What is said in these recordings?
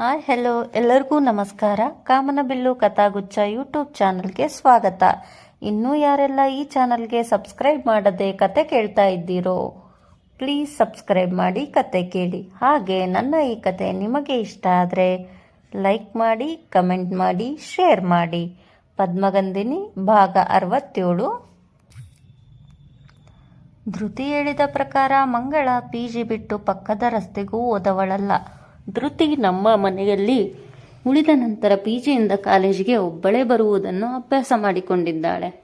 Hi hello ಎಲ್ಲರಿಗೂ ನಮಸ್ಕಾರ. ಕಾಮನಬಿಲ್ಲು ಕಥಾಗುಚ್ಛ YouTube ಚಾನಲ್ಗೆ ಸ್ವಾಗತ. ಇನ್ನೂ ಯಾರೆಲ್ಲ ಈ ಚಾನಲ್ಗೆ ಸಬ್ಸ್ಕ್ರೈಬ್ ಮಾಡದೆ ಕತೆ ಕೇಳ್ತಾ ಇದ್ದೀರೋ ಪ್ಲೀಸ್ ಸಬ್ಸ್ಕ್ರೈಬ್ ಮಾಡಿ ಕತೆ ಕೇಳಿ. ಹಾಗೆ ನನ್ನ ಈ ಕತೆ ನಿಮಗೆ ಇಷ್ಟ ಆದರೆ ಲೈಕ್ ಮಾಡಿ ಕಮೆಂಟ್ ಮಾಡಿ ಶೇರ್ ಮಾಡಿ. ಪದ್ಮಗಂಧಿನಿ ಭಾಗ ಅರವತ್ತೇಳು. ಧೃತಿ ಹೇಳಿದ ಪ್ರಕಾರ ಮಂಗಳ ಪಿ ಜಿ ಬಿಟ್ಟು ಪಕ್ಕದ ರಸ್ತೆಗೂ ಹೋದವಳಲ್ಲ. ಧೃತಿ ನಮ್ಮ ಮನೆಯಲ್ಲಿ ಉಳಿದ ನಂತರ ಪಿ ಜಿಯಿಂದ ಕಾಲೇಜಿಗೆ ಒಬ್ಬಳೇ ಬರುವುದನ್ನು ಅಭ್ಯಾಸ ಮಾಡಿಕೊಂಡಿದ್ದಾಳೆ.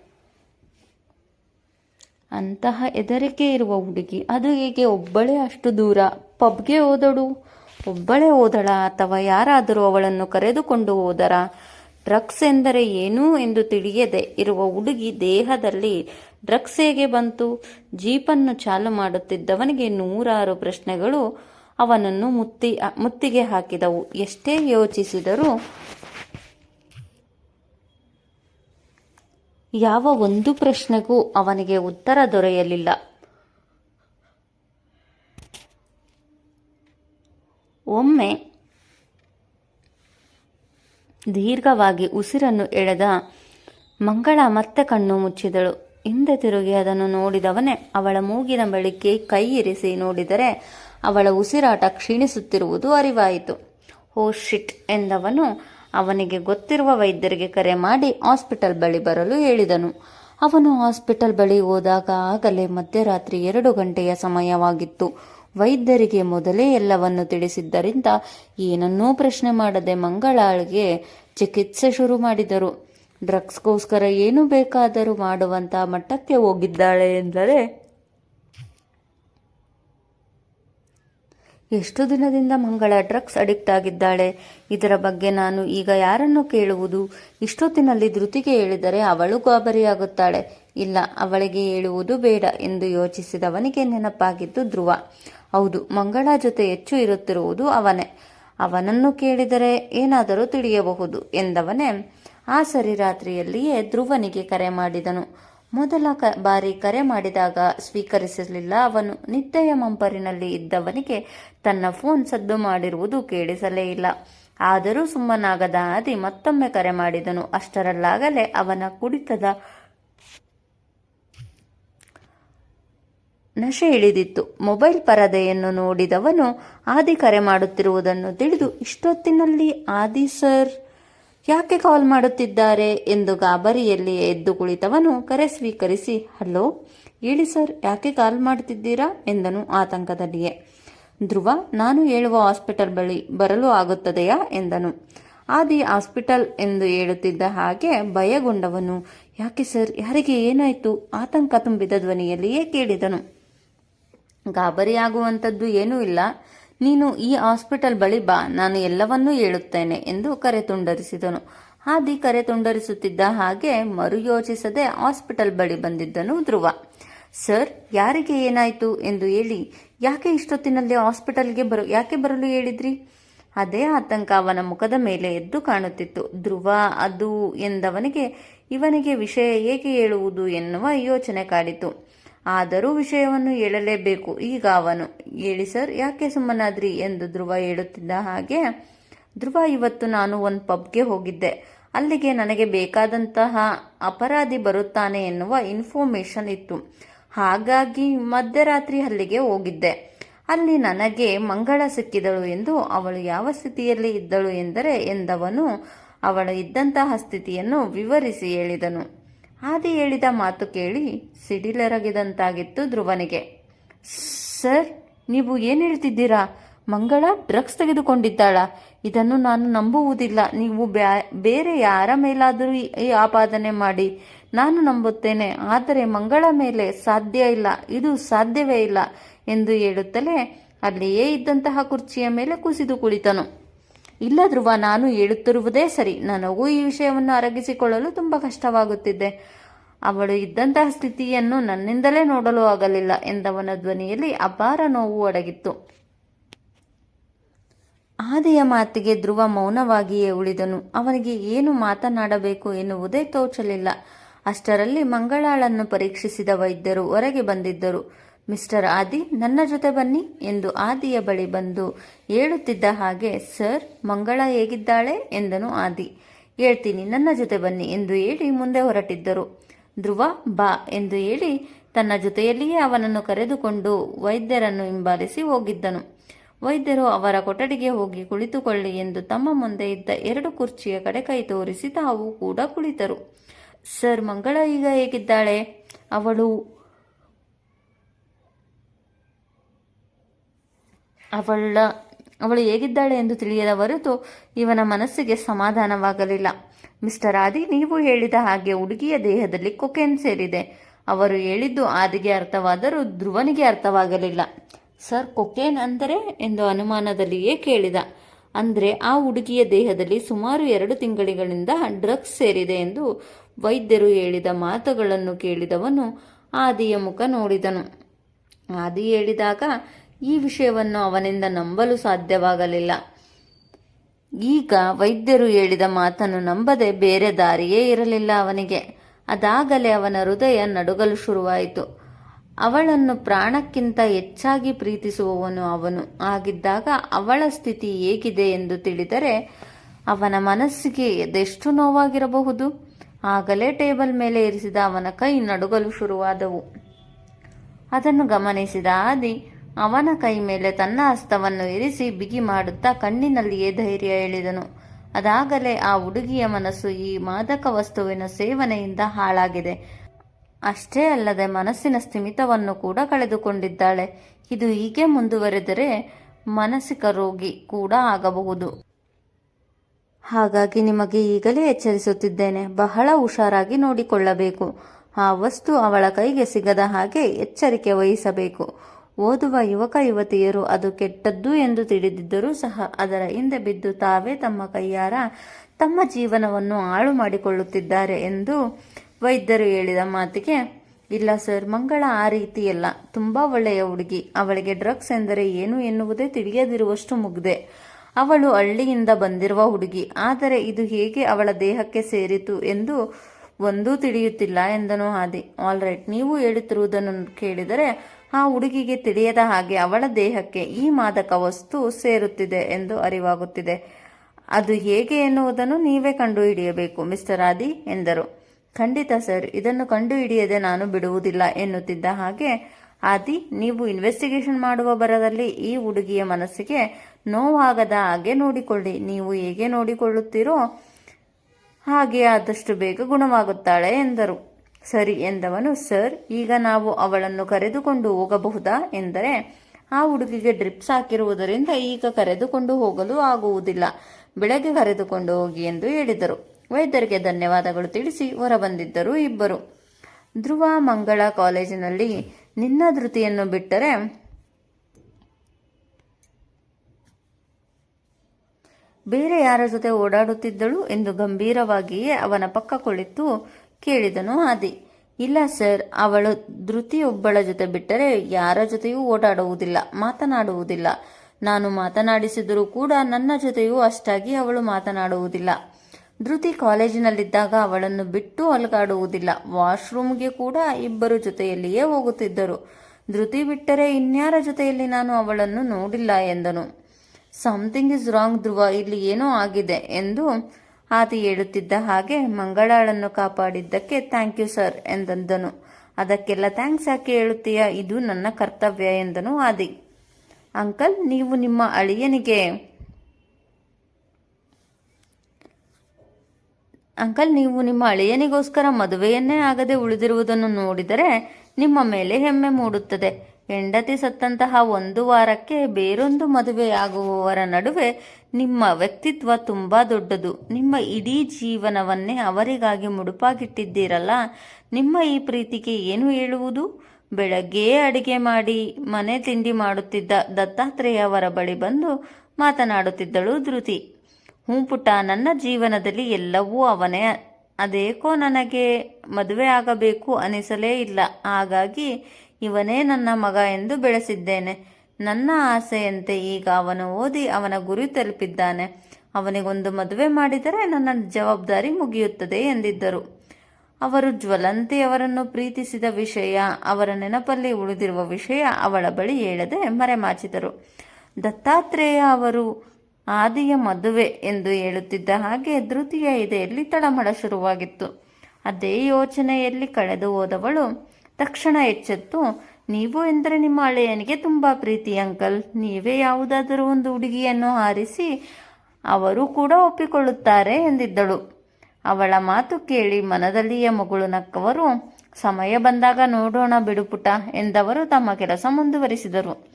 ಅಂತಹ ಹೆದರಿಕೆ ಇರುವ ಹುಡುಗಿ ಅದು ಹೇಗೆ ಒಬ್ಬಳೇ ಅಷ್ಟು ದೂರ ಪಬ್ಗೆ ಹೋದಳು? ಒಬ್ಬಳೇ ಓದಳ ಅಥವಾ ಯಾರಾದರೂ ಅವಳನ್ನು ಕರೆದುಕೊಂಡು ಹೋದರ? ಡ್ರಗ್ಸ್ ಎಂದರೆ ಏನು ಎಂದು ತಿಳಿಯದೆ ಇರುವ ಹುಡುಗಿ ದೇಹದಲ್ಲಿ ಡ್ರಗ್ಸ್ ಹೇಗೆ ಬಂತು? ಜೀಪನ್ನು ಚಾಲು ಮಾಡುತ್ತಿದ್ದವನಿಗೆ ನೂರಾರು ಪ್ರಶ್ನೆಗಳು ಅವನನ್ನು ಮುತ್ತಿ ಮುತ್ತಿಗೆ ಹಾಕಿದವು. ಎಷ್ಟೇ ಯೋಚಿಸಿದರೂ ಯಾವ ಒಂದು ಪ್ರಶ್ನೆಗೂ ಅವನಿಗೆ ಉತ್ತರ ದೊರೆಯಲಿಲ್ಲ. ಒಮ್ಮೆ ದೀರ್ಘವಾಗಿ ಉಸಿರನ್ನು ಎಳೆದ ಮಂಗಳ ಮತ್ತೆ ಕಣ್ಣು ಮುಚ್ಚಿದಳು. ಹಿಂದೆ ತಿರುಗಿ ಅದನ್ನು ನೋಡಿದವನೇ ಅವಳ ಮೂಗಿನ ಬಳಿಕೆ ಕೈ ಇರಿಸಿ ನೋಡಿದರೆ ಅವಳ ಉಸಿರಾಟ ಕ್ಷೀಣಿಸುತ್ತಿರುವುದು ಅರಿವಾಯಿತು. ಓ ಶಿಟ್ ಎಂದವನು ಅವನಿಗೆ ಗೊತ್ತಿರುವ ವೈದ್ಯರಿಗೆ ಕರೆ ಮಾಡಿ ಹಾಸ್ಪಿಟಲ್ ಬಳಿ ಬರಲು ಹೇಳಿದನು. ಅವನು ಹಾಸ್ಪಿಟಲ್ ಬಳಿ ಹೋದಾಗ ಆಗಲೇ ಮಧ್ಯರಾತ್ರಿ ಎರಡು ಗಂಟೆಯ ಸಮಯವಾಗಿತ್ತು. ವೈದ್ಯರಿಗೆ ಮೊದಲೇ ಎಲ್ಲವನ್ನು ತಿಳಿಸಿದ್ದರಿಂದ ಏನನ್ನೂ ಪ್ರಶ್ನೆ ಮಾಡದೆ ಮಂಗಳಾಳಿಗೆ ಚಿಕಿತ್ಸೆ ಶುರು ಮಾಡಿದರು. ಡ್ರಗ್ಸ್ಗೋಸ್ಕರ ಏನು ಬೇಕಾದರೂ ಮಾಡುವಂತಹ ಮಟ್ಟಕ್ಕೆ ಹೋಗಿದ್ದಾಳೆ ಎಂದರೆ ಎಷ್ಟು ದಿನದಿಂದ ಮಂಗಳ ಡ್ರಗ್ಸ್ ಅಡಿಕ್ಟ್ ಆಗಿದ್ದಾಳೆ? ಇದರ ಬಗ್ಗೆ ನಾನು ಈಗ ಯಾರನ್ನು ಕೇಳುವುದು? ಇಷ್ಟೊತ್ತಿನಲ್ಲಿ ಧೃತಿಗೆ ಹೇಳಿದರೆ ಅವಳು ಗಾಬರಿಯಾಗುತ್ತಾಳೆ. ಇಲ್ಲ, ಅವಳಿಗೆ ಹೇಳುವುದು ಬೇಡ ಎಂದು ಯೋಚಿಸಿದವನಿಗೆ ನೆನಪಾಗಿದ್ದು ಧ್ರುವ. ಹೌದು, ಮಂಗಳ ಜೊತೆ ಹೆಚ್ಚು ಇರುತ್ತಿರುವುದು ಅವನೇ. ಅವನನ್ನು ಕೇಳಿದರೆ ಏನಾದರೂ ತಿಳಿಯಬಹುದು ಎಂದವನೇ. ಆ ಸರಿ ರಾತ್ರಿಯಲ್ಲಿಯೇ ಧ್ರುವನಿಗೆ ಕರೆ ಮಾಡಿದನು. ಮೊದಲ ಕ ಬಾರಿ ಕರೆ ಮಾಡಿದಾಗ ಸ್ವೀಕರಿಸಲಿಲ್ಲ. ಅವನು ನಿದ್ದೆಯ ಮಂಪರಿನಲ್ಲಿ ಇದ್ದವನಿಗೆ ತನ್ನ ಫೋನ್ ಸದ್ದು ಮಾಡಿರುವುದು ಕೇಳಿಸಲೇ ಇಲ್ಲ. ಆದರೂ ಸುಮ್ಮನಾಗದ ಆದಿ ಮತ್ತೊಮ್ಮೆ ಕರೆ ಮಾಡಿದನು. ಅಷ್ಟರಲ್ಲಾಗಲೇ ಅವನ ಕುಡಿತದ ನಶೆ ಇಳಿದಿತ್ತು. ಮೊಬೈಲ್ ಪರದೆಯನ್ನು ನೋಡಿದವನು ಆದಿ ಕರೆ ಮಾಡುತ್ತಿರುವುದನ್ನು ತಿಳಿದು, ಇಷ್ಟೊತ್ತಿನಲ್ಲಿ ಆದಿ ಸರ್ ಯಾಕೆ ಕಾಲ್ ಮಾಡುತ್ತಿದ್ದಾರೆ ಎಂದು ಗಾಬರಿಯಲ್ಲಿ ಎದ್ದು ಕುಳಿತವನು ಕರೆ ಸ್ವೀಕರಿಸಿ, ಹಲೋ, ಹೇಳಿ ಸರ್, ಯಾಕೆ ಕಾಲ್ ಮಾಡುತ್ತಿದ್ದೀರಾ ಎಂದನು ಆತಂಕದಲ್ಲಿಯೇ. ಧ್ರುವ, ನಾನು ಹೇಳುವ ಹಾಸ್ಪಿಟಲ್ ಬಳಿ ಬರಲು ಆಗುತ್ತದೆಯಾ? ಎಂದನು. ಆದಿ ಹಾಸ್ಪಿಟಲ್ ಎಂದು ಹೇಳುತ್ತಿದ್ದ ಹಾಗೆ ಭಯಗೊಂಡವನು, ಯಾಕೆ ಸರ್, ಯಾರಿಗೆ ಏನಾಯಿತು? ಆತಂಕ ತುಂಬಿದ ಧ್ವನಿಯಲ್ಲಿಯೇ ಕೇಳಿದನು. ಗಾಬರಿಯಾಗುವಂಥದ್ದು ಏನೂ ಇಲ್ಲ. ನೀನು ಈ ಹಾಸ್ಪಿಟಲ್ ಬಳಿ ಬಾ, ನಾನು ಎಲ್ಲವನ್ನೂ ಹೇಳುತ್ತೇನೆ ಎಂದು ಕರೆ ತುಂಡರಿಸಿದನು. ಹಾದಿ ಕರೆ ತುಂಡರಿಸುತ್ತಿದ್ದ ಹಾಗೆ ಮರು ಯೋಚಿಸದೆ ಹಾಸ್ಪಿಟಲ್ ಬಳಿ ಬಂದಿದ್ದನು ಧ್ರುವ. ಸರ್, ಯಾರಿಗೆ ಏನಾಯಿತು ಎಂದು ಹೇಳಿ, ಯಾಕೆ ಇಷ್ಟೊತ್ತಿನಲ್ಲಿ ಹಾಸ್ಪಿಟಲ್ಗೆ ಬರು, ಯಾಕೆ ಬರಲು ಹೇಳಿದ್ರಿ? ಅದೇ ಆತಂಕ ಅವನ ಮುಖದ ಮೇಲೆ ಎದ್ದು ಕಾಣುತ್ತಿತ್ತು. ಧ್ರುವ, ಅದು ಎಂದವನಿಗೆ, ಇವನಿಗೆ ವಿಷಯ ಹೇಗೆ ಹೇಳುವುದು ಎನ್ನುವ ಯೋಚನೆ ಕಾಡಿತು. ಆದರೂ ವಿಷಯವನ್ನು ಹೇಳಲೇಬೇಕು. ಈಗ ಅವನು, ಹೇಳಿ ಸರ್, ಯಾಕೆ ಸುಮ್ಮನಾದ್ರಿ? ಎಂದು ಧ್ರುವ ಹೇಳುತ್ತಿದ್ದ ಹಾಗೆ, ಧ್ರುವ, ಇವತ್ತು ನಾನು ಒಂದು ಪಬ್ಗೆ ಹೋಗಿದ್ದೆ. ಅಲ್ಲಿಗೆ ನನಗೆ ಬೇಕಾದಂತಹ ಅಪರಾಧಿ ಬರುತ್ತಾನೆ ಎನ್ನುವ ಇನ್ಫಾರ್ಮೇಶನ್ ಇತ್ತು. ಹಾಗಾಗಿ ಮಧ್ಯರಾತ್ರಿ ಅಲ್ಲಿಗೆ ಹೋಗಿದ್ದೆ. ಅಲ್ಲಿ ನನಗೆ ಮಂಗಳ ಸಿಕ್ಕಿದಳು ಎಂದು ಅವಳು ಯಾವ ಸ್ಥಿತಿಯಲ್ಲಿ ಇದ್ದಳು ಎಂದರೆ, ಎಂದವನು ಅವಳು ಇದ್ದಂತಹ ಸ್ಥಿತಿಯನ್ನು ವಿವರಿಸಿ ಹೇಳಿದನು. ಆದಿ ಹೇಳಿದ ಮಾತು ಕೇಳಿ ಸಿಡಿಲರಗಿದಂತಾಗಿತ್ತು ಧ್ರುವನಿಗೆ. ಸರ್, ನೀವು ಏನು ಹೇಳ್ತಿದ್ದೀರಾ? ಮಂಗಳ ಡ್ರಗ್ಸ್ ತೆಗೆದುಕೊಂಡಿದ್ದಾಳ. ಇದನ್ನು ನಾನು ನಂಬುವುದಿಲ್ಲ. ನೀವು ಬೇರೆ ಯಾರ ಮೇಲಾದರೂ ಈ ಆಪಾದನೆ ಮಾಡಿ. ನಾನು ನಂಬುತ್ತೇನೆ. ಆದರೆ ಮಂಗಳ ಮೇಲೆ ಸಾಧ್ಯ ಇಲ್ಲ. ಇದು ಸಾಧ್ಯವೇ ಇಲ್ಲ ಎಂದು ಹೇಳುತ್ತಲೇ ಅಲ್ಲಿಯೇ ಇದ್ದಂತಹ ಕುರ್ಚಿಯ ಮೇಲೆ ಕುಸಿದು ಕುಳಿತನು. ಇಲ್ಲ ಧ್ರುವ, ನಾನು ಹೇಳುತ್ತಿರುವುದೇ ಸರಿ. ನನಗೂ ಈ ವಿಷಯವನ್ನು ಅರಗಿಸಿಕೊಳ್ಳಲು ತುಂಬ ಕಷ್ಟವಾಗುತ್ತಿದೆ ಅವಳು ಇದ್ದಂತಹ ಸ್ಥಿತಿಯನ್ನು ನನ್ನಿಂದಲೇ ನೋಡಲು ಆಗಲಿಲ್ಲ ಎಂದವನ ಧ್ವನಿಯಲ್ಲಿ ಅಪಾರ ನೋವು ಅಡಗಿತ್ತು. ಆದಿಯ ಮಾತಿಗೆ ಧ್ರುವ ಮೌನವಾಗಿಯೇ ಉಳಿದನು. ಅವನಿಗೆ ಏನು ಮಾತನಾಡಬೇಕು ಎನ್ನುವುದೇ ತೋಚಲಿಲ್ಲ. ಅಷ್ಟರಲ್ಲಿ ಮಂಗಳಾಳನ್ನು ಪರೀಕ್ಷಿಸಿದ ವೈದ್ಯರು ಹೊರಗೆ ಬಂದಿದ್ದರು. ಮಿಸ್ಟರ್ ಆದಿ, ನನ್ನ ಜೊತೆ ಬನ್ನಿ ಎಂದು ಆದಿಯ ಬಳಿ ಬಂದು ಹೇಳುತ್ತಿದ್ದ ಹಾಗೆ, ಸರ್, ಮಂಗಳ ಹೇಗಿದ್ದಾಳೆ? ಎಂದನು ಆದಿ. ಹೇಳ್ತೀನಿ, ನನ್ನ ಜೊತೆ ಬನ್ನಿ ಎಂದು ಹೇಳಿ ಮುಂದೆ ಹೊರಟಿದ್ದರು. ಧ್ರುವ, ಬಾ ಎಂದು ಹೇಳಿ ತನ್ನ ಜೊತೆಯಲ್ಲಿಯೇ ಅವನನ್ನು ಕರೆದುಕೊಂಡು ವೈದ್ಯರನ್ನು ಹಿಂಬಾಲಿಸಿ ಹೋಗಿದ್ದನು. ವೈದ್ಯರು ಅವರ ಕೊಠಡಿಗೆ ಹೋಗಿ ಕುಳಿತುಕೊಳ್ಳಿ ಎಂದು ತಮ್ಮ ಮುಂದೆ ಇದ್ದ ಎರಡು ಕುರ್ಚಿಯ ಕಡೆ ಕೈ ತೋರಿಸಿ ತಾವು ಕೂಡ ಕುಳಿತರು. ಸರ್, ಮಂಗಳ ಈಗ ಹೇಗಿದ್ದಾಳೆ? ಅವಳು ಅವಳ, ಅವಳು ಹೇಗಿದ್ದಾಳೆ ಎಂದು ತಿಳಿಯದ ಹೊರತು ಇವನ ಮನಸ್ಸಿಗೆ ಸಮಾಧಾನವಾಗಲಿಲ್ಲ. ಮಿಸ್ಟರ್ ಆದಿ, ನೀವು ಹೇಳಿದ ಹಾಗೆ ಹುಡುಗಿಯ ದೇಹದಲ್ಲಿ ಕೊಕೇನ್ ಸೇರಿದೆ. ಅವರು ಹೇಳಿದ್ದು ಆದಿಗೆ ಅರ್ಥವಾದರೂ ಧ್ರುವನಿಗೆ ಅರ್ಥವಾಗಲಿಲ್ಲ. ಸರ್, ಕೊಕೇನ್ ಅಂದರೆ? ಎಂದು ಅನುಮಾನದಲ್ಲಿಯೇ ಕೇಳಿದ ಅಂದರೆ ಆ ಹುಡುಗಿಯ ದೇಹದಲ್ಲಿ ಸುಮಾರು ಎರಡು ತಿಂಗಳಿಗಳಿಂದ ಡ್ರಗ್ಸ್ ಸೇರಿದೆ ಎಂದು ವೈದ್ಯರು ಹೇಳಿದ ಮಾತುಗಳನ್ನು ಕೇಳಿದವನು ಆದಿಯ ಮುಖ ನೋಡಿದನು. ಆದಿ ಹೇಳಿದಾಗ ಈ ವಿಷಯವನ್ನು ಅವನಿಂದ ನಂಬಲು ಸಾಧ್ಯವಾಗಲಿಲ್ಲ. ಈಗ ವೈದ್ಯರು ಹೇಳಿದ ಮಾತನ್ನು ನಂಬದೆ ಬೇರೆ ದಾರಿಯೇ ಇರಲಿಲ್ಲ ಅವನಿಗೆ. ಅದಾಗಲೇ ಅವನ ಹೃದಯ ನಡುಗಲು ಶುರುವಾಯಿತು. ಅವಳನ್ನು ಪ್ರಾಣಕ್ಕಿಂತ ಹೆಚ್ಚಾಗಿ ಪ್ರೀತಿಸುವವನು ಅವನು. ಆಗಿದ್ದಾಗ ಅವಳ ಸ್ಥಿತಿ ಹೇಗಿದೆ ಎಂದು ತಿಳಿದರೆ ಅವನ ಮನಸ್ಸಿಗೆ ಎದೆಷ್ಟು ನೋವಾಗಿರಬಹುದು? ಆಗಲೇ ಟೇಬಲ್ ಮೇಲೆ ಇರಿಸಿದ ಅವನ ಕೈ ನಡುಗಲು ಶುರುವಾದವು. ಅದನ್ನು ಗಮನಿಸಿದ ಆದಿ ಅವನ ಕೈ ಮೇಲೆ ತನ್ನ ಹಸ್ತವನ್ನು ಇರಿಸಿ ಬಿಗಿ ಮಾಡುತ್ತಾ ಕಣ್ಣಿನಲ್ಲಿಯೇ ಧೈರ್ಯ ಹೇಳಿದನು ಅದಾಗಲೇ ಆ ಹುಡುಗಿಯ ಮನಸ್ಸು ಈ ಮಾದಕ ವಸ್ತುವಿನ ಸೇವನೆಯಿಂದ ಹಾಳಾಗಿದೆ. ಅಷ್ಟೇ ಅಲ್ಲದೆ ಮನಸ್ಸಿನ ಸ್ಥಿಮಿತವನ್ನು ಕೂಡ ಕಳೆದುಕೊಂಡಿದ್ದಾಳೆ. ಇದು ಹೀಗೆ ಮುಂದುವರೆದರೆ ಮಾನಸಿಕ ರೋಗಿ ಕೂಡ ಆಗಬಹುದು. ಹಾಗಾಗಿ ನಿಮಗೆ ಈಗಲೇ ಎಚ್ಚರಿಸುತ್ತಿದ್ದೇನೆ. ಬಹಳ ಹುಷಾರಾಗಿ ನೋಡಿಕೊಳ್ಳಬೇಕು. ಆ ವಸ್ತು ಅವಳ ಕೈಗೆ ಸಿಗದ ಹಾಗೆ ಎಚ್ಚರಿಕೆ ವಹಿಸಬೇಕು. ಓದುವ ಯುವಕ ಯುವತಿಯರು ಅದು ಕೆಟ್ಟದ್ದು ಎಂದು ತಿಳಿದಿದ್ದರೂ ಸಹ ಅದರ ಹಿಂದೆ ಬಿದ್ದು ತಾವೇ ತಮ್ಮ ಕೈಯಾರ ತಮ್ಮ ಜೀವನವನ್ನು ಹಾಳು ಮಾಡಿಕೊಳ್ಳುತ್ತಿದ್ದಾರೆ ಎಂದು ವೈದ್ಯರು ಹೇಳಿದ ಮಾತಿಗೆ, ಇಲ್ಲ ಸರ್, ಮಂಗಳ ಆ ರೀತಿಯಲ್ಲ. ತುಂಬಾ ಒಳ್ಳೆಯ ಹುಡುಗಿ. ಅವಳಿಗೆ ಡ್ರಗ್ಸ್ ಎಂದರೆ ಏನು ಎನ್ನುವುದೇ ತಿಳಿಯದಿರುವಷ್ಟು ಮುಗ್ದೆ ಅವಳು ಹಳ್ಳಿಯಿಂದ ಬಂದಿರುವ ಹುಡುಗಿ. ಆದರೆ ಇದು ಹೇಗೆ ಅವಳ ದೇಹಕ್ಕೆ ಸೇರಿತು ಎಂದು ಒಂದೂ ತಿಳಿಯುತ್ತಿಲ್ಲ ಎಂದನು ಹಾದಿ. ಆಲ್ರೈಟ್ ನೀವು ಹೇಳುತ್ತಿರುವುದನ್ನು ಕೇಳಿದರೆ ಆ ಹುಡುಗಿಗೆ ತಿಳಿಯದ ಹಾಗೆ ಅವಳ ದೇಹಕ್ಕೆ ಈ ಮಾದಕ ವಸ್ತು ಸೇರುತ್ತಿದೆ ಎಂದು ಅರಿವಾಗುತ್ತಿದೆ. ಅದು ಹೇಗೆ ಎನ್ನುವುದನ್ನು ನೀವೇ ಕಂಡುಹಿಡಿಯಬೇಕು, ಮಿಸ್ಟರ್ ಆದಿ ಎಂದರು. ಖಂಡಿತ ಸರ್, ಇದನ್ನು ಕಂಡುಹಿಡಿಯದೆ ನಾನು ಬಿಡುವುದಿಲ್ಲ ಎನ್ನುತ್ತಿದ್ದ ಹಾಗೆ, ಆದಿ, ನೀವು ಇನ್ವೆಸ್ಟಿಗೇಷನ್ ಮಾಡುವ ಬರದಲ್ಲಿ ಈ ಹುಡುಗಿಯ ಮನಸ್ಸಿಗೆ ನೋವಾಗದ ಹಾಗೆ ನೋಡಿಕೊಳ್ಳಿ. ನೀವು ಹೇಗೆ ನೋಡಿಕೊಳ್ಳುತ್ತೀರೋ ಹಾಗೆ ಆದಷ್ಟು ಬೇಗ ಗುಣವಾಗುತ್ತಾಳೆ ಎಂದರು. ಸರಿ ಎಂದವನು, ಸರ್, ಈಗ ನಾವು ಅವಳನ್ನು ಕರೆದುಕೊಂಡು ಹೋಗಬಹುದಾ? ಎಂದರೆ, ಆ ಹುಡುಗಿಗೆ ಡ್ರಿಪ್ಸ್ ಹಾಕಿರುವುದರಿಂದ ಈಗ ಕರೆದುಕೊಂಡು ಹೋಗಲು ಆಗುವುದಿಲ್ಲ. ಬೆಳಗ್ಗೆ ಕರೆದುಕೊಂಡು ಹೋಗಿ ಎಂದು ಹೇಳಿದರು. ವೈದ್ಯರಿಗೆ ಧನ್ಯವಾದಗಳು ತಿಳಿಸಿ ಹೊರಬಂದಿದ್ದರು ಇಬ್ಬರು. ಧ್ರುವ ಮಂಗಳ ಕಾಲೇಜಿನಲ್ಲಿ ನಿನ್ನ ಧೃತಿಯನ್ನು ಬಿಟ್ಟರೆ ಬೇರೆ ಯಾರ ಜೊತೆ ಓಡಾಡುತ್ತಿದ್ದಳು? ಎಂದು ಗಂಭೀರವಾಗಿಯೇ ಅವನ ಪಕ್ಕ ಕುಳಿತು ಕೇಳಿದನು ಆದಿ. ಇಲ್ಲ ಸರ್, ಅವಳು ಧೃತಿಯೊಬ್ಬಳ ಜೊತೆ ಬಿಟ್ಟರೆ ಯಾರ ಜೊತೆಯೂ ಓಡಾಡುವುದಿಲ್ಲ, ಮಾತನಾಡುವುದಿಲ್ಲ. ನಾನು ಮಾತನಾಡಿಸಿದರೂ ಕೂಡ ನನ್ನ ಜೊತೆಯೂ ಅಷ್ಟಾಗಿ ಅವಳು ಮಾತನಾಡುವುದಿಲ್ಲ. ಧೃತಿ ಕಾಲೇಜಿನಲ್ಲಿದ್ದಾಗ ಅವಳನ್ನು ಬಿಟ್ಟು ಅಲಗಾಡುವುದಿಲ್ಲ. ವಾಶ್ರೂಮ್ಗೆ ಕೂಡ ಇಬ್ಬರು ಜೊತೆಯಲ್ಲಿಯೇ ಹೋಗುತ್ತಿದ್ದರು. ಧೃತಿ ಬಿಟ್ಟರೆ ಇನ್ಯಾರ ಜೊತೆಯಲ್ಲಿ ನಾನು ಅವಳನ್ನು ನೋಡಿಲ್ಲ ಎಂದನು. Something is wrong Dhruva. ಇಲ್ಲಿ ಏನೋ ಆಗಿದೆ ಎಂದು ಆದಿ ಹೇಳುತ್ತಿದ್ದ ಹಾಗೆ ಮಂಗಳಾಳನ್ನು ಕಾಪಾಡಿದ್ದಕ್ಕೆ ಥ್ಯಾಂಕ್ ಯು ಸರ್ ಎಂದನು ಅದಕ್ಕೆಲ್ಲ ಥ್ಯಾಂಕ್ಸ್ ಯಾಕೆ ಹೇಳುತ್ತೀಯಾ ಇದು ನನ್ನ ಕರ್ತವ್ಯ ಎಂದನು ಆದಿ ಅಂಕಲ್, ನೀವು ನಿಮ್ಮ ಅಳಿಯನಿಗೆ ಅಂಕಲ್, ನೀವು ನಿಮ್ಮ ಅಳಿಯನಿಗೋಸ್ಕರ ಮದುವೆಯನ್ನೇ ಆಗದೆ ಉಳಿದಿರುವುದನ್ನು ನೋಡಿದರೆ ನಿಮ್ಮ ಮೇಲೆ ಹೆಮ್ಮೆ ಮೂಡುತ್ತದೆ. ಹೆಂಡತಿ ಸತ್ತಂತಹ ಒಂದು ವಾರಕ್ಕೆ ಬೇರೊಂದು ಮದುವೆಯಾಗುವವರ ನಡುವೆ ನಿಮ್ಮ ವ್ಯಕ್ತಿತ್ವ ತುಂಬ ದೊಡ್ಡದು. ನಿಮ್ಮ ಇಡೀ ಜೀವನವನ್ನೇ ಅವರಿಗಾಗಿ ಮುಡುಪಾಗಿಟ್ಟಿದ್ದೀರಲ್ಲ? ನಿಮ್ಮ ಈ ಪ್ರೀತಿಗೆ ಏನು ಹೇಳುವುದು? ಬೆಳಗ್ಗೆ ಅಡಿಗೆ ಮಾಡಿ, ಮನೆ ತಿಂಡಿ ಮಾಡುತ್ತಿದ್ದ ದತ್ತಾತ್ರೇಯವರ ಬಳಿ ಬಂದು ಮಾತನಾಡುತ್ತಿದ್ದಳು ಧೃತಿ. ಹ್ಞೂ ಪುಟ್ಟ, ನನ್ನ ಜೀವನದಲ್ಲಿ ಎಲ್ಲವೂ ಅವನೇ. ಅದೇಕೋ ನನಗೆ ಮದುವೆ ಆಗಬೇಕು ಅನಿಸಲೇ ಇಲ್ಲ. ಹಾಗಾಗಿ ಇವನೇ ನನ್ನ ಮಗ ಎಂದು ಬೆಳೆಸಿದ್ದೇನೆ. ನನ್ನ ಆಸೆಯಂತೆ ಈಗ ಅವನು ಓದಿ ಅವನ ಗುರಿ ತಲುಪಿದ್ದಾನೆ. ಅವನಿಗೊಂದು ಮದುವೆ ಮಾಡಿದರೆ ನನ್ನ ಜವಾಬ್ದಾರಿ ಮುಗಿಯುತ್ತದೆ ಎಂದಿದ್ದರು. ಅವರು ಜ್ವಲಂತಿಯವರನ್ನು ಪ್ರೀತಿಸಿದ ವಿಷಯ, ಅವರ ನೆನಪಲ್ಲಿ ಉಳಿದಿರುವ ವಿಷಯ ಅವಳ ಬಳಿ ಹೇಳದೆ ಮರೆಮಾಚಿದರು. ದತ್ತಾತ್ರೇಯ ಅವರು, ಆದಿಯ ಮದುವೆ ಎಂದು ಹೇಳುತ್ತಿದ್ದ ಹಾಗೆ ಧೃತಿಯ ಇದೆಯಲ್ಲಿ ತಳಮಳ ಶುರುವಾಗಿತ್ತು. ಅದೇ ಯೋಚನೆಯಲ್ಲಿ ಕಳೆದು ಹೋದವಳು ತಕ್ಷಣ ಎಚ್ಚೆತ್ತು, ನೀವು ಎಂದರೆ ನಿಮ್ಮ ಅಳೆಯನಿಗೆ ತುಂಬ ಪ್ರೀತಿ, ಅಂಕಲ್. ನೀವೇ ಯಾವುದಾದರೂ ಒಂದು ಹುಡುಗಿಯನ್ನು ಆರಿಸಿ ಅವರು ಕೂಡ ಒಪ್ಪಿಕೊಳ್ಳುತ್ತಾರೆ, ಎಂದಿದ್ದಳು. ಅವಳ ಮಾತು ಕೇಳಿ ಮನದಲ್ಲಿಯ ಮಗಳು ನಕ್ಕವರು, ಸಮಯ ಬಂದಾಗ ನೋಡೋಣ ಬಿಡುಪುಟ ಎಂದವರು ತಮ್ಮ ಕೆಲಸ ಮುಂದುವರಿಸಿದರು.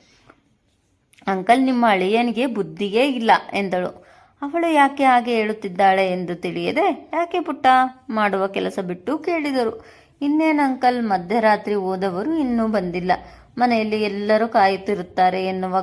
ಅಂಕಲ್, ನಿಮ್ಮ ಅಳಿಯನಿಗೆ ಬುದ್ಧಿಯೇ ಇಲ್ಲ, ಎಂದಳು. ಅವಳು ಯಾಕೆ ಹಾಗೆ ಹೇಳುತ್ತಿದ್ದಾಳೆ ಎಂದು ತಿಳಿಯದೆ? ಯಾಕೆ ಪುಟ್ಟ? ಮಾಡುವ ಕೆಲಸ ಬಿಟ್ಟು, ಕೇಳಿದರು. ಇನ್ನೇನು ಅಂಕಲ್ ಮಧ್ಯರಾತ್ರಿ ಹೋದವರು ಇನ್ನೂ ಬಂದಿಲ್ಲ. ಮನೆಯಲ್ಲಿ ಎಲ್ಲರೂ ಕಾಯುತ್ತಿರುತ್ತಾರೆ ಎನ್ನುವ